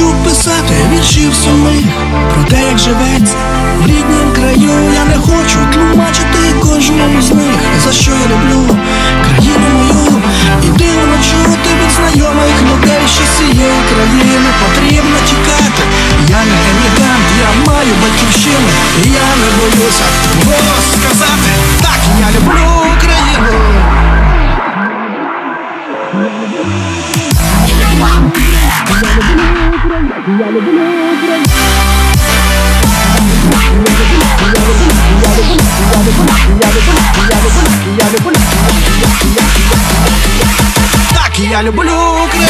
Хочу писати віршів сумних про те, як живеться в ріднім краю. Я не хочу тлумачити кожному з них, за що я люблю країну мою. І дивно чути від знайомих людей, що з цієї країни потрібно тікати. Я не емігрант, я маю батьківщину, і я не боюся голос сказати. Так, я люблю Україну. Так, я люблю Україну.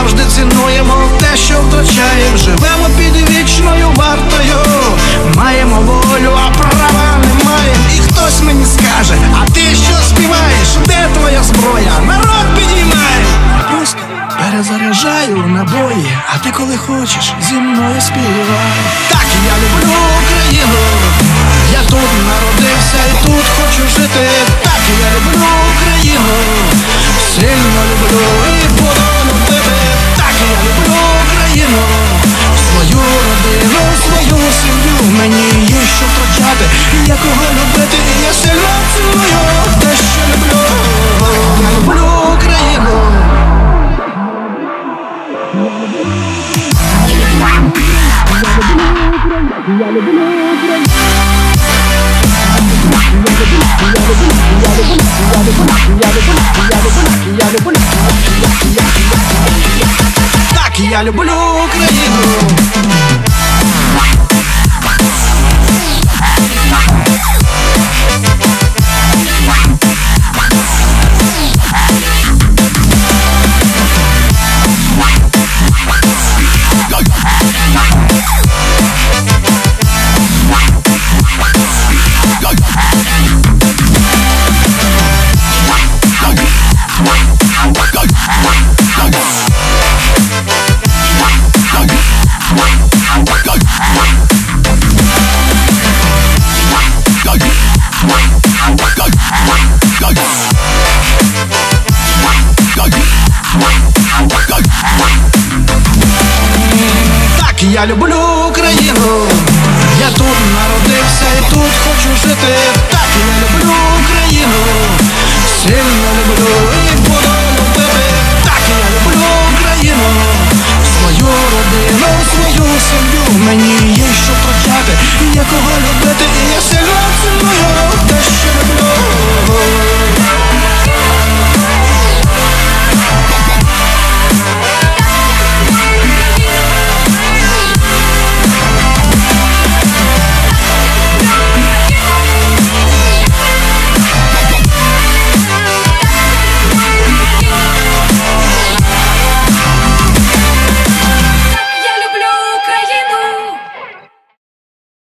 Завжди цінуємо те, що втрачаємо. Живемо під вічною вартою. Маємо волю, а права немає. І хтось мені скаже, а ти що співаєш? Де твоя зброя? Народ підіймає. Просто перезаряджаю набої, а ти коли хочеш зі мною співай. Так я люблю Україну. Я люблю Україну. Я тут народився і тут хочу жити. Так